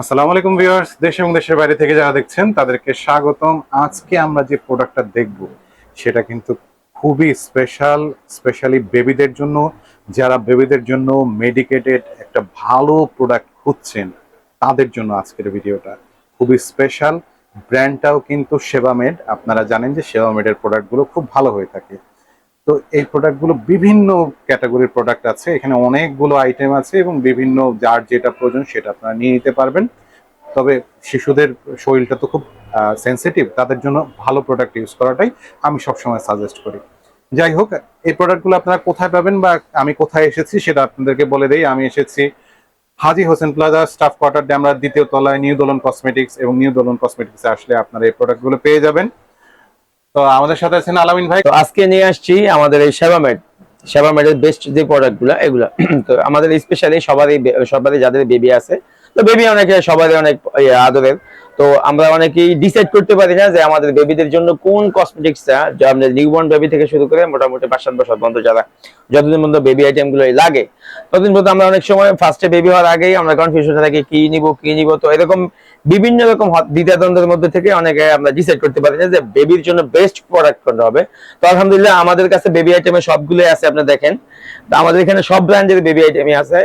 আসসালামু আলাইকুম ভিউয়ার্স, দেশ এবং দেশের বাইরে থেকে যারা দেখছেন, তাদেরকে স্বাগতম। আজকে আমরা যে প্রোডাক্টটা দেখব, সেটা কিন্তু খুবই স্পেশাল স্পেশালি বেবিদের জন্য। যারা বেবিদের জন্য মেডিকেটেড একটা ভালো প্রোডাক্ট খুঁজছেন, তাদের জন্য আজকের ভিডিওটা খুবই স্পেশাল ব্র্যান্ডটাও কিন্তু সেবামেড আপনারা জানেন যে সেবামেডের প্রোডাক্টগুলো খুব ভালো হয়ে থাকে। তো এই প্রোডাক্টগুলো বিভিন্ন ক্যাটাগরির প্রোডাক্ট আছে। এখানে অনেকগুলো আইটেম আছে এবং বিভিন্ন যার যেটা প্রয়োজন সেটা আপনারা নিয়ে নিতে পারবেন। তবে শিশুদের শরীরটা তো খুব সেন্সিটিভ তাদের জন্য ভালো প্রোডাক্ট ইউজ করাটাই আমি সবসময় সাজেস্ট করি। যাই হোক, এই প্রোডাক্টগুলো আপনারা কোথায় পাবেন বা আমি কোথায় এসেছি সেটা আপনাদেরকে বলে দেই। আমি এসেছি Haji Hossain plaza staff quarter Demra দ্বিতীয় তলায় নিউ দোলন কসমেটিক্স এবং নিউ দোলন কসমেটিক্সে আসলে আপনারা এই প্রোডাক্টগুলো পেয়ে যাবেন। তো আমাদের সাথে আছেন আলামিন ভাই। তো আজকে নিয়ে আসছি আমাদের এই সেবামেড সেবামেডের বেস্ট যে প্রোডাক্টগুলা, এগুলা। তো আমাদের স্পেশালি সবারই সবারই যাদের বেবি আছে তো বেবি অনেকে সবারই অনেক ইয়ে, আদরের। তো আমরা অনেকেই ডিসাইড করতে পারি না যে আমাদের বেবিদের জন্য কোন কসমেটিক্সটা যে নিউবর্ন বেবি থেকে শুরু করে মোটামুটি সাত বছর পর্যন্ত যারা যতদিন পর্যন্ত বেবি আইটেমগুলো লাগে ততদিন পর্যন্ত আমরা অনেক সময় ফার্স্টে বেবি হওয়ার আগেই আমরা কনফিউশন থাকি কি নিব কি নিব। তো এরকম বিভিন্ন রকম দ্বিধাদ্বন্দ্বের মধ্যে থেকে অনেকে আমরা ডিসাইড করতে পারি না যে বেবির জন্য বেস্ট প্রোডাক্ট কোনটা হবে। তো আলহামদুলিল্লাহ আমাদের কাছে বেবি আইটেমে সবগুলোই আছে আপনি দেখেন। আমাদের এখানে সব ব্র্যান্ডের বেবি আইটেমই আছে।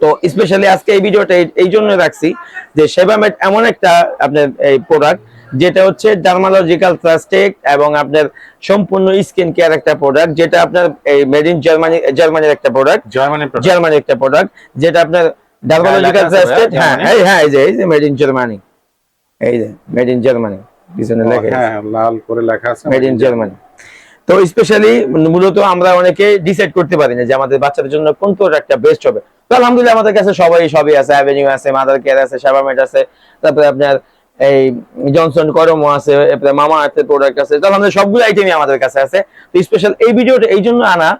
তো স্পেশালি আজকে এই ভিডিওটা এই- জন্য রাখছি যে সেবামেট এমন একটা আপনার এই প্রোডাক্ট যেটা হচ্ছে ডার্মালজিক্যাল প্লাস্টিক এবং আপনার সম্পূর্ণ স্কিন কেয়ার একটা প্রোডাক্ট যেটা আপনার এই মেড ইন জার্মানি জার্মানির একটা প্রোডাক্ট প্রোডাক্ট জার্মানির একটা প্রোডাক্ট যেটা আপনার ডার্মালজিক্যাল প্লাস্টিক হ্যাঁ এই হ্যাঁ এই যে এই যে মেড ইন জার্মানি এই যে মেড ইন জার্মানি পিছনে লেখা হ্যাঁ হ্যাঁ, লাল করে লেখা আছে। মেড ইন জার্মানি তো স্পেশালি মূলত আমরা অনেকে ডিসাইড করতে পারি না যে আমাদের বাচ্চাদের জন্য কোন প্রোডাক্টটা বেস্ট হবে। তো আলহামদুলিল্লাহ আমাদের কাছে সবাই সবই আছে অ্যাভেনিউ আছে মাদার কেয়ার আছে সাবামেট আছে, তারপরে আপনার এই জনসন করমো আছে মামা আর্থের প্রোডাক্ট আছে তো আলহামদুলিল্লাহ সবগুলো আইটেমই আমাদের কাছে আছে। তো স্পেশাল এই ভিডিওটা এই জন্য আনা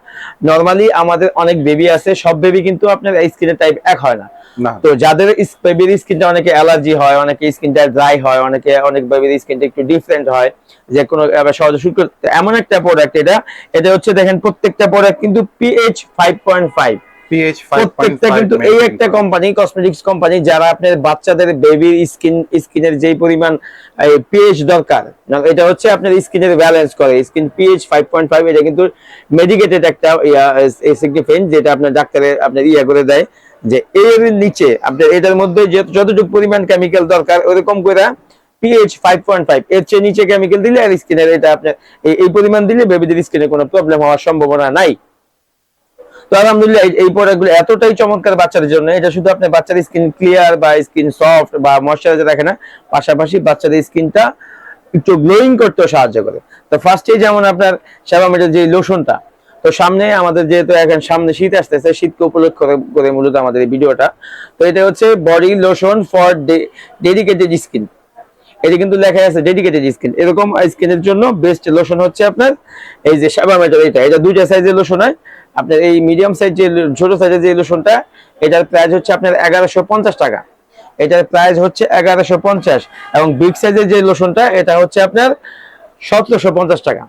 নর্মালি আমাদের অনেক বেবি আছে সব বেবি কিন্তু আপনার স্কিনের টাইপ এক হয় না। তো যাদের বেবির স্কিনটা অনেকে অ্যালার্জি হয় অনেকে স্কিনটা ড্রাই হয় অনেকে অনেক বেবির স্কিনটা একটু ডিফারেন্ট হয় যে কোনো সহজে শুট করতে এমন একটা প্রোডাক্ট এটা এটা হচ্ছে দেখেন প্রত্যেকটা প্রোডাক্ট কিন্তু pH five point five pH প্রত্যেকটা কিন্তু এই একটা কোম্পানি কসমেটিক্স কোম্পানি যারা আপনার বাচ্চাদের বেবির স্কিন স্কিনের যেই পরিমাণ পিএইচ দরকার এটা হচ্ছে আপনার স্কিনের ব্যালেন্স করে। Skin pH five point five এটা কিন্তু মেডিকেটেড একটা সিগনিফিকেন্ট যেটা আপনার ডাক্তারে আপনার ইয়া করে দেয় যে এর নিচে আপনার এটার মধ্যে যতটুকু পরিমাণ কেমিক্যাল দরকার ওরকম করে পিএইচ ফাইভ পয়েন্ট ফাইভ এর চেয়ে নিচে কেমিক্যাল দিলে আর স্কিনের এটা আপনার এই- এই পরিমাণ দিলে বেবিদের স্কিনে কোনো প্রবলেম হওয়ার সম্ভাবনা নাই। তো আলহামদুলিল্লাহ, এই- প্রোডাক্টগুলো এতটাই চমৎকার বাচ্চাদের জন্য, এটা শুধু আপনার বাচ্চার স্কিন ক্লিয়ার বা স্কিন সফট বা ময়শ্চারাইজার রাখে না, পাশাপাশি বাচ্চাদের স্কিনটা একটু গ্লোয়িং করতেও সাহায্য করে। তো ফার্স্টে যেমন আপনার সেবামেটের যে লোশনটা তো সামনে আমাদের যেহেতু এখন সামনে শীত আসতেছে, শীতকে উপলক্ষ করে মূলত আমাদের এই ভিডিওটা, তো এটা হচ্ছে body lotion for dedicated skin এটা কিন্তু লেখা আছে ডেডিকেটেড স্কিন এরকম স্কিনের জন্য বেস্ট লোশন হচ্ছে আপনার, এই যে সাবামেটার এটা এটা দুইটা সাইজের লোশন হয়। আপনার এই মিডিয়াম সাইজ যে ছোট সাইজের যে লোশনটা এটার প্রাইস হচ্ছে আপনার এগারোশো টাকা। এটার প্রাইস হচ্ছে এগারোশো পঞ্চাশ। এবং বিগ সাইজের যে লোশনটা এটা হচ্ছে আপনার সতেরোশো পঞ্চাশ টাকা।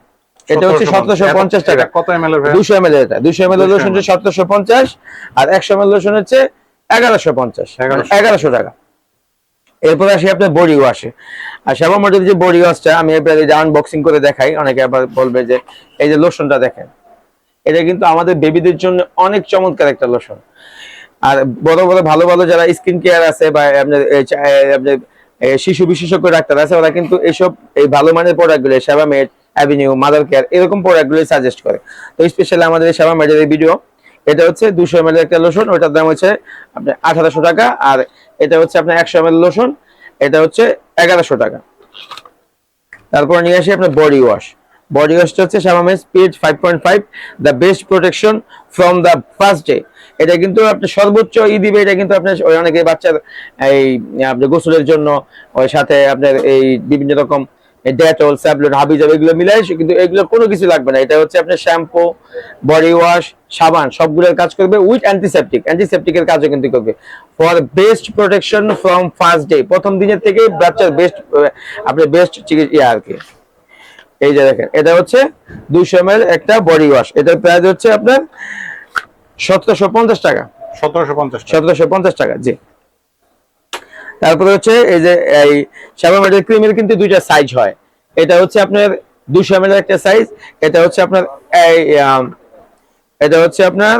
এটা হচ্ছে সতেরোশো পঞ্চাশ। টাকা। কত এমএল এর ভাই দুশো এমএল এটা। দুশো এমএল 200 লোশন হচ্ছে সতেরোশো পঞ্চাশ আর একশো এমএল লোশন হচ্ছে এগারোশো পঞ্চাশ। এগারোশো। টাকা। এরপরে আসি আপনার বডি ওয়াশে আর শ্যামা মডেল যে বডি ওয়াশটা আমি এবার আনবক্সিং করে দেখাই অনেকে আবার বলবে যে এই যে লোশনটা দেখেন। এটা কিন্তু আমাদের বেবিদের জন্য অনেক চমৎকার একটা লোশন আর বড় বড় ভালো ভালো যারা স্কিন কেয়ার আছে বা আপনার আপনার শিশু বিশেষজ্ঞ ডাক্তার আছে, ওরা কিন্তু এইসব এই ভালো মানের প্রোডাক্টগুলো সেবামেড অ্যাভিনিউ মাদার কেয়ার এরকম প্রোডাক্টগুলো সাজেস্ট করে। তো স্পেশালি আমাদের সেবামেডের এই ভিডিও এটা হচ্ছে দুশো এম একটা লোশন ওটার দাম হচ্ছে আপনার আঠারোশো টাকা, আর এটা হচ্ছে আপনার একশো এম লোশন এটা হচ্ছে এগারোশো টাকা। তারপর নিয়ে আসি আপনার বডি ওয়াশ বডি ওয়াশটা হচ্ছে শ্যামামেজ pH five point five the best protection from the first day এটা কিন্তু আপনার সর্বোচ্চ ই দিবে, এটা কিন্তু আপনার ওই অনেকে বাচ্চার এই আপনার গোসলের জন্য, ওই সাথে আপনার এই বিভিন্ন রকম ডেটল স্যাবলেট হাবি যাবে এগুলো মিলাই কিন্তু এগুলো কোনো কিছু লাগবে না। এটা হচ্ছে আপনার শ্যাম্পু বডি ওয়াশ সাবান, সবগুলোর কাজ করবে উইথ অ্যান্টিসেপটিক অ্যান্টিসেপটিকের কাজও কিন্তু করবে। For best protection from first day প্রথম দিনের থেকে বাচ্চার বেস্ট আপনার বেস্ট চিকিৎসা আর কি। এই যে দেখেন এটা হচ্ছে দুইশো এম একটা বডি ওয়াশ এটার প্রাইস হচ্ছে আপনার সতেরোশো পঞ্চাশ টাকা। সতেরোশো পঞ্চাশ টাকা। সতেরোশো পঞ্চাশ টাকা জি। তারপরে হচ্ছে এই যে এই শ্যামামেডের ক্রিমের কিন্তু দুইটা সাইজ হয়। এটা হচ্ছে আপনার দুশো এম একটা সাইজ এটা হচ্ছে আপনার এই এটা হচ্ছে আপনার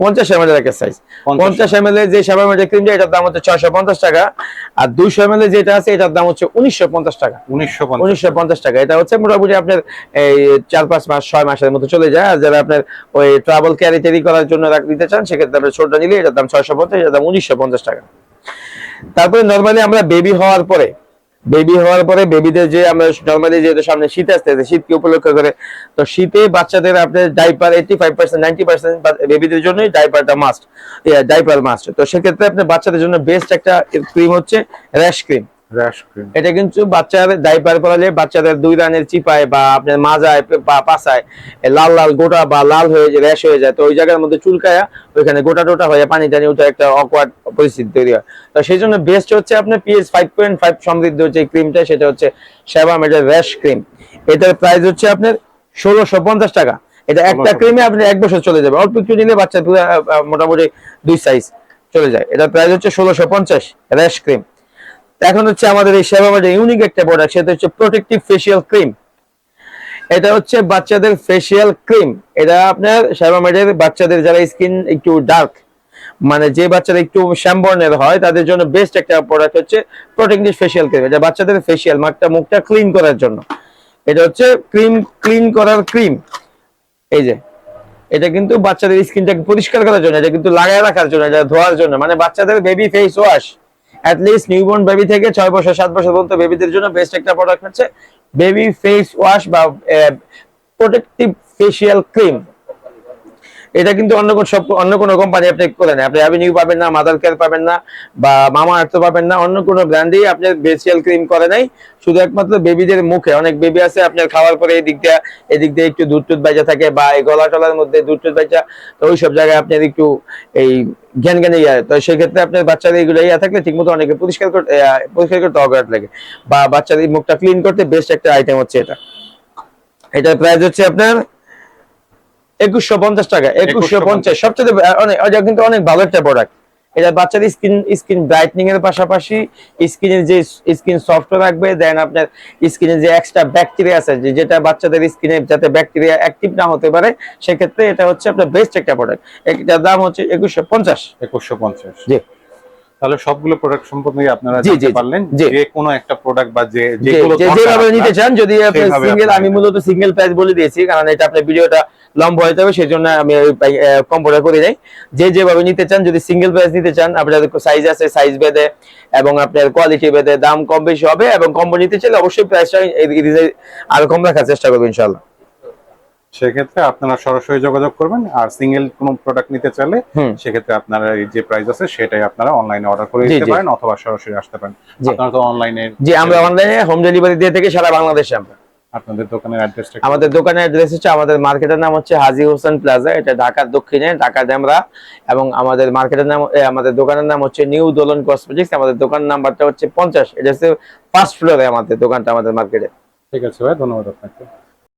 পঞ্চাশ এম একটা সাইজ পঞ্চাশ এম এর যে শ্যামামেডের ক্রিমটা এটার দাম হচ্ছে ছয়শো পঞ্চাশ টাকা। আর দুইশো এম যেটা আছে এটার দাম হচ্ছে উনিশশো পঞ্চাশ টাকা। উনিশশো পঞ্চাশ। টাকা। এটা হচ্ছে মোটামুটি আপনার এই চার পাঁচ মাস ছয় মাসের মতো চলে যায়। আর যারা আপনার ওই ট্রাভেল ক্যারি ট্যারি করার জন্য নিতে চান সেক্ষেত্রে আপনার ছোটটা নিলে এটার দাম ছয়শো পঞ্চাশ এটার দাম উনিশশো পঞ্চাশ টাকা। তারপরে নর্মালি আমরা বেবি হওয়ার পরে বেবি হওয়ার পরে বেবিদের যে আমরা নর্মালি যেহেতু সামনে শীত আসতে আছে শীতকে উপলক্ষ করে, তো শীতে বাচ্চাদের আপনার diaper eighty five percent ninety percent বেবিদের জন্যই ডাইপারটা মাস্ট ডাইপার মাস্ট তো সেক্ষেত্রে আপনার বাচ্চাদের জন্য বেস্ট একটা ক্রিম হচ্ছে র্যাশ ক্রিম এটা কিন্তু বাচ্চার ডাইপার পরালে বাচ্চাদের দুই রানের চিপায় বা আপনার মাজায় বা পাশায় লাল লাল গোটা বা লাল হয়ে যায় র্যাশ হয়ে যায় তো ওই জায়গার মধ্যে চুলকায়া ওইখানে গোটা টোটা হয়ে পানি টানি ওটা একটা অকওয়ার্ড পরিস্থিতি তৈরি হয়। তো সেই জন্য বেস্ট হচ্ছে আপনার পিএস ফাইভ পয়েন্ট ফাইভ সমৃদ্ধ যে ক্রিমটা সেটা হচ্ছে সেবা মেডের র্যাশ ক্রিম এটার প্রাইস হচ্ছে আপনার ষোলোশো পঞ্চাশ টাকা। এটা একটা ক্রিমে আপনি এক বছর চলে যাবে। অল্প একটু নিলে বাচ্চা মোটামুটি দুই সাইজ চলে যায়। এটার প্রাইস হচ্ছে ষোলোশো পঞ্চাশ র্যাশ ক্রিম এখন হচ্ছে আমাদের এই সেবা মেডের ইউনিক একটা প্রোডাক্ট সেটা হচ্ছে প্রোটেক্টিভ ফেসিয়াল ক্রিম এটা হচ্ছে বাচ্চাদের ফেসিয়াল ক্রিম এটা আপনার সেবা মেডের বাচ্চাদের যারা স্কিন একটু ডার্ক মানে যে বাচ্চারা একটু শ্যামবর্ণের হয়, তাদের জন্য বেস্ট একটা প্রোডাক্ট হচ্ছে প্রোটেক্টিভ ফেসিয়াল ক্রিম এটা বাচ্চাদের ফেসিয়াল মাঠটা মুখটা ক্লিন করার জন্য। এটা হচ্ছে ক্রিম ক্লিন করার ক্রিম এই যে, এটা কিন্তু বাচ্চাদের স্কিনটাকে পরিষ্কার করার জন্য, এটা কিন্তু লাগায় রাখার জন্য, এটা ধোয়ার জন্য মানে বাচ্চাদের baby face wash at least newborn baby থেকে ছয় বছর, সাত বছর পর্যন্ত বেবিদের জন্য বেস্ট একটা প্রোডাক্ট হচ্ছে বেবি ফেস ওয়াশ বা প্রোটেক্টিভ ফেসিয়াল ক্রিম এটা কিন্তু অন্য কোন সব অন্য কোনো কোম্পানি আপনি করে নেন আপনি অ্যাভিনিউ পাবেন না মাদার কেয়ার পাবেন না, বা মামা আর্থ পাবেন না, অন্য কোনো ব্র্যান্ডেই আপনার ফেসিয়াল ক্রিম করে নাই। শুধু একমাত্র বেবিদের মুখে। অনেক বেবি আছে, আপনার খাওয়ার পরে এই দিক দিয়ে এদিক দিয়ে একটু দুধ টুধ বাইজা থাকে, বা এই গলা টলার মধ্যে দুধ টুধ বাইজা তো ওই সব জায়গায় আপনার একটু এই জ্ঞান জ্ঞানে ইয়ে তো সেক্ষেত্রে আপনার বাচ্চাদের এগুলো ইয়ে থাকলে ঠিক মতো অনেকে পরিষ্কার করতে পরিষ্কার করতে অগাট লাগে। বা বাচ্চাদের মুখটা ক্লিন করতে বেস্ট একটা আইটেম হচ্ছে এটা। এটার প্রাইস হচ্ছে আপনার একুশশো পঞ্চাশ টাকা একুশশো পঞ্চাশ। সবচেয়ে অনেক কিন্তু অনেক ভালো একটা প্রোডাক্ট এটা বাচ্চাদের স্কিন স্কিন ব্রাইটনিং এর পাশাপাশি স্কিনের যে স্কিন সফট রাখবে দেন আপনার স্কিনে যে এক্সট্রা ব্যাকটেরিয়া আছে যে যেটা বাচ্চাদের স্কিনে যাতে ব্যাকটেরিয়া অ্যাক্টিভ না হতে পারে সেক্ষেত্রে এটা হচ্ছে আপনার বেস্ট একটা প্রোডাক্ট এটার দাম হচ্ছে একুশশো পঞ্চাশ। একুশশো পঞ্চাশ। জি। তাহলে সবগুলো প্রোডাক্ট সম্পর্কে আপনারা জানতে পারলেন যে কোনো একটা প্রোডাক্ট বা যে যেগুলো যেভাবে নিতে চান যদি আপনি সিঙ্গেল আমি মূলত সিঙ্গেল প্রাইস বলে দিয়েছি কারণ এটা আপনার ভিডিওটা লম্বা হয়ে যাবে সেই জন্য আমি কম্পোটা করে নাই। যে যেভাবে নিতে চান যদি সিঙ্গেল প্রাইস নিতে চান আপনার সাইজ আছে সাইজ বেঁধে এবং আপনার কোয়ালিটি বেঁধে দাম কম বেশি হবে এবং কম্বো নিতে চাইলে অবশ্যই প্রাইসটা আরও কম রাখার চেষ্টা করব ইনশাল্লাহ সেক্ষেত্রে আপনারা সরাসরি যোগাযোগ করবেন আর সিঙ্গেল কোনো প্রোডাক্ট নিতে চাইলে সেক্ষেত্রে আপনারা এই যে প্রাইস আছে সেটাই আপনারা অনলাইনে অর্ডার করে দিতে পারেন অথবা সরাসরি আসতে পারেন। আপনারা তো অনলাইনে জি আমরা অনলাইনে হোম ডেলিভারি দিয়ে থেকে সারা বাংলাদেশে আমরা। আপনাদের দোকানের অ্যাড্রেসটা আমাদের দোকানের অ্যাড্রেস হচ্ছে আমাদের মার্কেটের নাম হচ্ছে হাজি হোসেন প্লাজা এটা ঢাকার দক্ষিণে ঢাকা ডেমরা এবং আমাদের মার্কেটের নাম আমাদের দোকানের নাম হচ্ছে নিউ দোলন কসমেটিক্স আমাদের দোকান নাম্বারটা হচ্ছে পঞ্চাশ এটা হচ্ছে ফার্স্ট ফ্লোরে আমাদের দোকানটা আমাদের মার্কেটে ঠিক আছে ভাই ধন্যবাদ আপনাকে।